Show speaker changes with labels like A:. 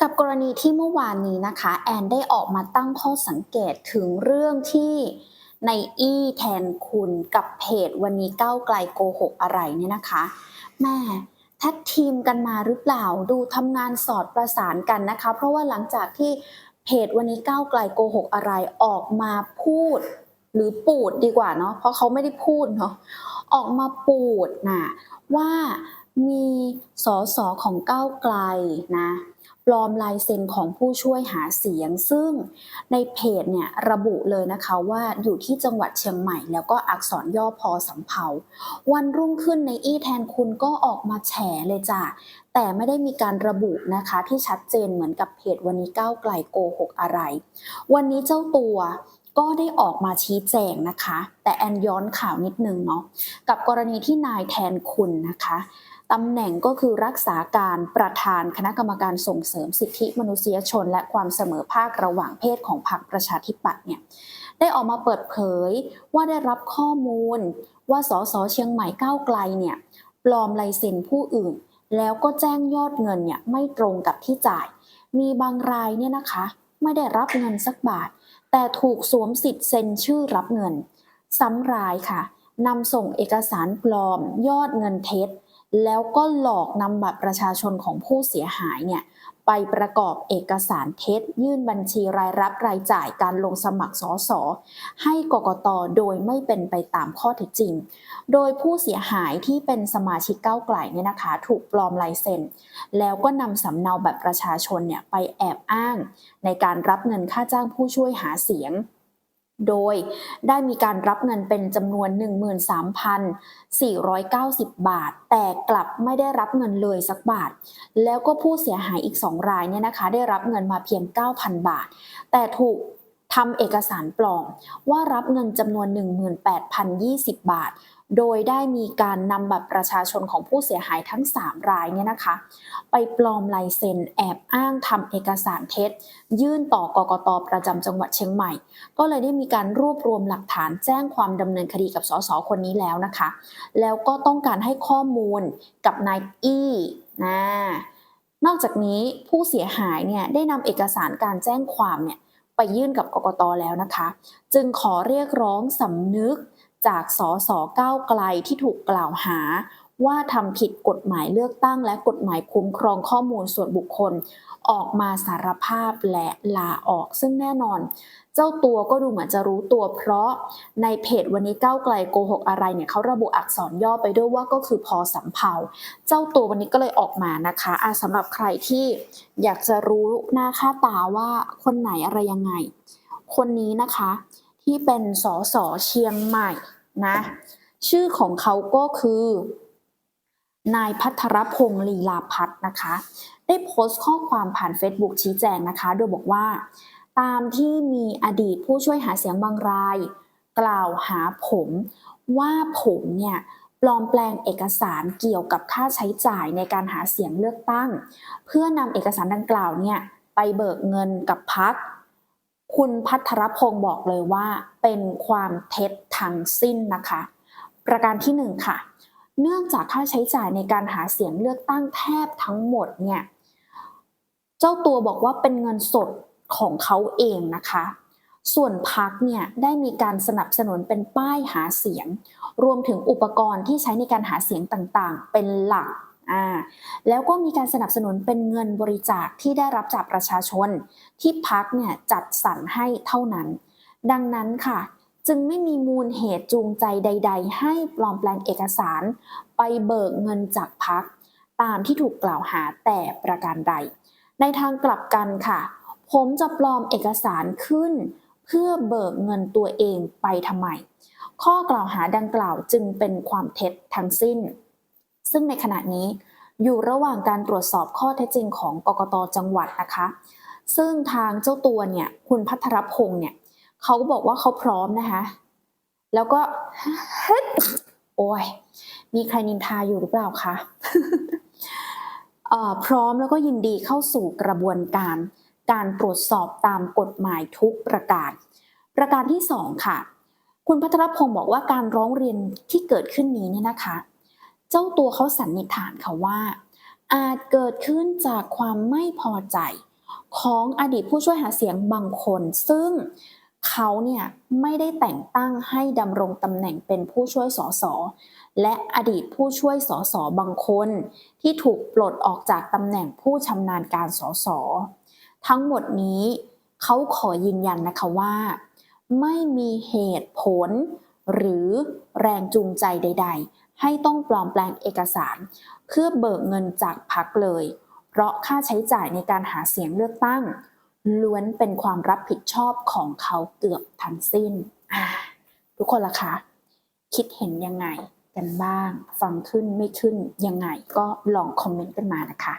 A: กับกรณีที่เมื่อวานนี้นะคะ แอนได้ออกมาตั้งข้อสังเกตถึงเรื่องที่ในอี้แทนคุณกับเพจวันนี้ก้าวไกลโกหกอะไรเนี่ยนะคะแม่แท็กทีมกันมาหรือเปล่าดูทำงานสอดประสานกันนะคะ เพราะว่าหลังจากที่เพจวันนี้ก้าวไกลโกหกอะไรออกมาพูด หรือปูดดีกว่าเนาะเพราะเขาไม่ได้พูดเนาะออกมาปูดนะว่ามีสอสอของก้าวไกลนะ ปลอมลายเซ็นของผู้ช่วยหาเสียง ซึ่งในเพจเนี่ยระบุเลยนะคะว่าอยู่ที่จังหวัดเชียงใหม่ แล้วก็อักษรย่อพอสำเภาวันรุ่งขึ้นในอี้แทนคุณก็ออกมาแฉเลยจ้ะแต่ไม่ได้มีการระบุนะคะที่ชัดเจนเหมือนกับเพจวันนี้ก้าวไกลโกหกอะไร วันนี้เจ้าตัวก็ได้ออกมาชี้แจงนะคะ แต่แอนย้อนข่าวนิดนึงเนาะกับกรณีที่นายแทนคุณนะคะ ตำแหน่งก็คือรักษาการประธานคณะกรรมการส่งเสริมสิทธิมนุษยชน และความเสมอภาคระหว่างเพศของพรรคประชาธิปัตย์เนี่ยได้ออกมาเปิดเผยว่าได้รับข้อมูล ว่าสสเชียงใหม่ก้าวไกลเนี่ยปลอมลายเซ็นผู้อื่น แล้วก็แจ้งยอดเงินเนี่ยไม่ตรงกับที่จ่าย มีบางรายเนี่ยนะคะ ไม่ได้รับเงินสักบาท แต่ถูกสวมสิทธิ์เซ็นชื่อรับเงิน ซ้ำรายค่ะนำส่งเอกสารปลอมยอดเงินเท็จ แล้วก็หลอกนำบัตรประชาชนของผู้เสียหายเนี่ยไปประกอบเอกสารเท็จ ยื่นบัญชีรายรับรายจ่ายการลงสมัครสสให้กกตโดยไม่เป็นไปตามข้อเท็จจริง โดยผู้เสียหายที่เป็นสมาชิกเก้าไกลเนี่ยนะคะ ถูกปลอมลายเซ็น แล้วก็นำสำเนาแบบประชาชนเนี่ยไปแอบอ้าง ในการรับเงินค่าจ้างผู้ช่วยหาเสียง โดยได้มีการรับเงินเป็นจำนวน 13,490 บาท แต่กลับไม่ได้รับเงินเลยสักบาท แล้วก็ผู้เสียหายอีก 2 รายเนี่ยนะคะ ได้รับเงินมาเพียง 9,000 บาท แต่ถูก ทำเอกสารปลอมว่ารับเงินจำนวน 18,020 บาท โดยได้มีการนำบัตรประชาชนของผู้เสียหายทั้ง 3 รายเนี่ยนะคะ ไปปลอมลายเซ็นแอบอ้างทำเอกสารเท็จ ยื่นต่อกกตประจำจังหวัดเชียงใหม่ ก็เลยได้มีการรวบรวมหลักฐานแจ้งความดำเนินคดีกับสสคนนี้แล้วนะคะ แล้วก็ต้องการให้ข้อมูลกับนายอี้นะนอกจากนี้ผู้เสียหายเนี่ยได้นำเอกสารการแจ้งความเนี่ย ไปยื่นกับกกตแล้วนะคะ จึงขอเรียกร้องสำนึกจากสสก้าวไกลที่ถูกกล่าวหา ว่าทำผิดกฎหมายเลือกตั้ง และกฎหมายคุ้มครองข้อมูลส่วนบุคคล ออกมาสารภาพและลาออก ซึ่งแน่นอน เจ้าตัวก็ดูเหมือนจะรู้ตัว เพราะในเพจวันนี้ก้าวไกลโกหกอะไรเนี่ยเขาระบุอักษรย่อไปด้วยว่าก็คือพอสำเภาเจ้าตัววันนี้ก็เลยออกมานะคะะสำหรับใครที่อยากจะรู้หน้าค่าตาว่าคนไหนอะไรยังไง คนนี้นะคะที่เป็นสสเชียงใหม่นะชื่อของเขาก็คือ นายพัทรพงศ์ลีลาพัฒน์นะคะ ได้โพสต์ข้อความผ่าน Facebook ชี้แจงนะคะ โดยบอกว่า ตามที่มีอดีตผู้ช่วยหาเสียงบางราย กล่าวหาผมว่าผมเนี่ยปลอมแปลงเอกสารเกี่ยวกับค่าใช้จ่ายในการหาเสียงเลือกตั้ง เพื่อนำเอกสารดังกล่าวเนี่ยไปเบิกเงินกับพัก คุณพัทรพงศ์บอกเลยว่า เป็นความเท็จทั้งสิ้นนะคะ ประการที่หนึ่งค่ะ เนื่องจากค่าใช้จ่ายในการหาเสียงเลือกตั้งแทบทั้งหมดเนี่ยเจ้าตัวบอกว่าเป็นเงินสดของเขาเองนะคะ ส่วนพักเนี่ยได้มีการสนับสนุนเป็นป้ายหาเสียง รวมถึงอุปกรณ์ที่ใช้ในการหาเสียงต่างๆ เป็นหลักอ่าแล้วก็มีการสนับสนุนเป็นเงินบริจาคที่ได้รับจากประชาชน ที่พักเนี่ยจัดสรรให้เท่านั้น ดังนั้นค่ะ จึงไม่มีมูลเหตุจูงใจใด ๆ ให้ปลอมแปลงเอกสาร ไปเบิกเงินจากพัก ตามที่ถูกกล่าวหาแต่ประการใด ในทางกลับกันค่ะ ผมจะปลอมเอกสารขึ้น เพื่อเบิกเงินตัวเองไปทำไม ข้อกล่าวหาดังกล่าวจึงเป็นความเท็จทั้งสิ้น ซึ่งในขณะนี้อยู่ระหว่างการตรวจสอบข้อเท็จจริงของกกตจังหวัดนะคะ ซึ่งทางเจ้าตัวเนี่ยคุณพัทรพงศ์เนี่ย เขาก็บอกว่าเขาพร้อมนะคะ แล้วก็โอ้ยมีใครนินทาอยู่หรือเปล่าคะพร้อมแล้วก็ยินดีเข้าสู่กระบวนการ การตรวจสอบตามกฎหมายทุกประการ ประการที่สองค่ะ คุณพัทรพงศ์บอกว่าการร้องเรียนที่เกิดขึ้นนี้เนี่ยนะคะ เจ้าตัวเขาสันนิษฐานค่ะว่า อาจเกิดขึ้นจากความไม่พอใจของอดีตผู้ช่วยหาเสียงบางคน ซึ่ง เขาเนี่ยไม่ได้แต่งตั้งให้ดำรงตำแหน่งเป็นผู้ช่วยสสและอดีตผู้ช่วยสสบางคน ที่ถูกปลดออกจากตำแหน่งผู้ชำนาญการสสทั้งหมดนี้เขาขอยืนยันนะคะว่า ไม่มีเหตุผล หรือแรงจูงใจใด ๆ ให้ต้องปลอมแปลงเอกสาร เพื่อเบิกเงินจากพรรคเลย เพราะค่าใช้จ่ายในการหาเสียงเลือกตั้ง ล้วนเป็นความรับผิดชอบของเขาเกือบทั้งสิ้น ทุกคนล่ะคะคิดเห็นยังไงกันบ้าง ฟังขึ้นไม่ขึ้นยังไงก็ลองคอมเมนต์กันมานะคะ